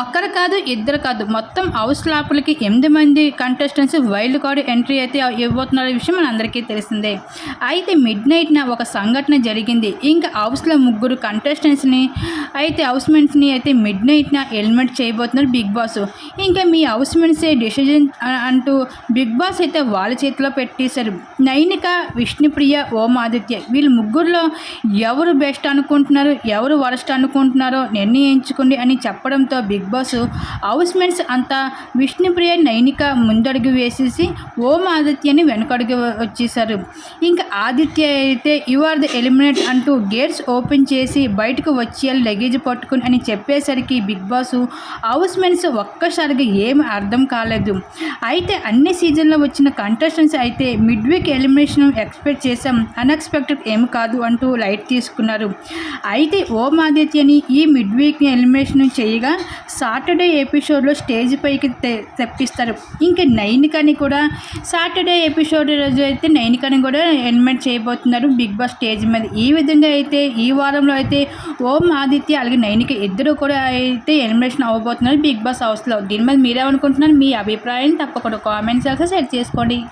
ఒక్కరు కాదు ఇద్దరు కాదు. మొత్తం హౌస్ లోపలికి ఎనిమిది మంది కంటెస్టెంట్స్ వైల్డ్ కార్డ్ ఎంట్రీ అయితే ఇవ్వబోతున్న విషయం మన అందరికీ తెలిసిందే. అయితే మిడ్ నైట్న ఒక సంఘటన జరిగింది. ఇంకా హౌస్లో ముగ్గురు కంటెస్టెంట్స్ని అయితే హౌస్మెంట్స్ని అయితే మిడ్ నైట్న ఎలిమెంట్ చేయబోతున్నారు బిగ్ బాస్. ఇంకా మీ హౌస్మెంట్సే డిసిజన్ అంటూ బిగ్ బాస్ అయితే వాళ్ళ చేతిలో పెట్టేశారు. నైనిక విష్ణుప్రియ ఓం ఆదిత్య వీళ్ళు ముగ్గురులో ఎవరు బెస్ట్ అనుకుంటున్నారు ఎవరు వరస్ట్ అనుకుంటున్నారో నిర్ణయించుకోండి అని చెప్పడంతో బిగ్ బాస్ హౌస్మెంట్స్ అంతా విష్ణుప్రియ నైనిక ముందడుగు వేసేసి ఓం ఆదిత్యని వెనకడుగు వచ్చేసారు ఇంకా ఆదిత్య అయితే యు ఆర్ ది ఎలిమినేట్ అంటూ గేట్స్ ఓపెన్ చేసి బయటకు వచ్చి లగేజ్ పట్టుకుని అని చెప్పేసరికి బిగ్ బాస్ హౌస్మెంట్స్ ఒక్కసారిగా ఏమి అర్థం కాలేదు. అయితే అన్ని సీజన్లో వచ్చిన కంటెస్టెంట్స్ అయితే మిడ్ వీక్ ఎలిమినేషన్ ఎక్స్పెక్ట్ చేసాం అన్ఎక్స్పెక్టెడ్ ఏమి కాదు అంటూ లైట్ తీసుకున్నారు. అయితే ఓం ఆదిత్యని ఈ మిడ్ వీక్ ఎలిమినేషన్ చేయగా సాటర్డే ఎపిసోడ్లో స్టేజ్ పైకి తె- తెప్పిస్తారు. ఇంకా నైనికని కూడా సాటర్డే ఎపిసోడ్ రోజు అయితే నైనికని కూడా ఎన్మెంట్ చేయబోతున్నారు బిగ్ బాస్ స్టేజ్ మీద. ఈ విధంగా అయితే ఈ వారంలో అయితే ఓం ఆదిత్య అలాగే నైనిక ఇద్దరు కూడా అయితే ఎలిమినేషన్ అవ్వబోతున్నారు బిగ్ బాస్ హౌస్లో. దీని మీద మీరేమనుకుంటున్నారు? మీ అభిప్రాయం తప్పకుండా కామెంట్స్ షేర్ చేసుకోండి.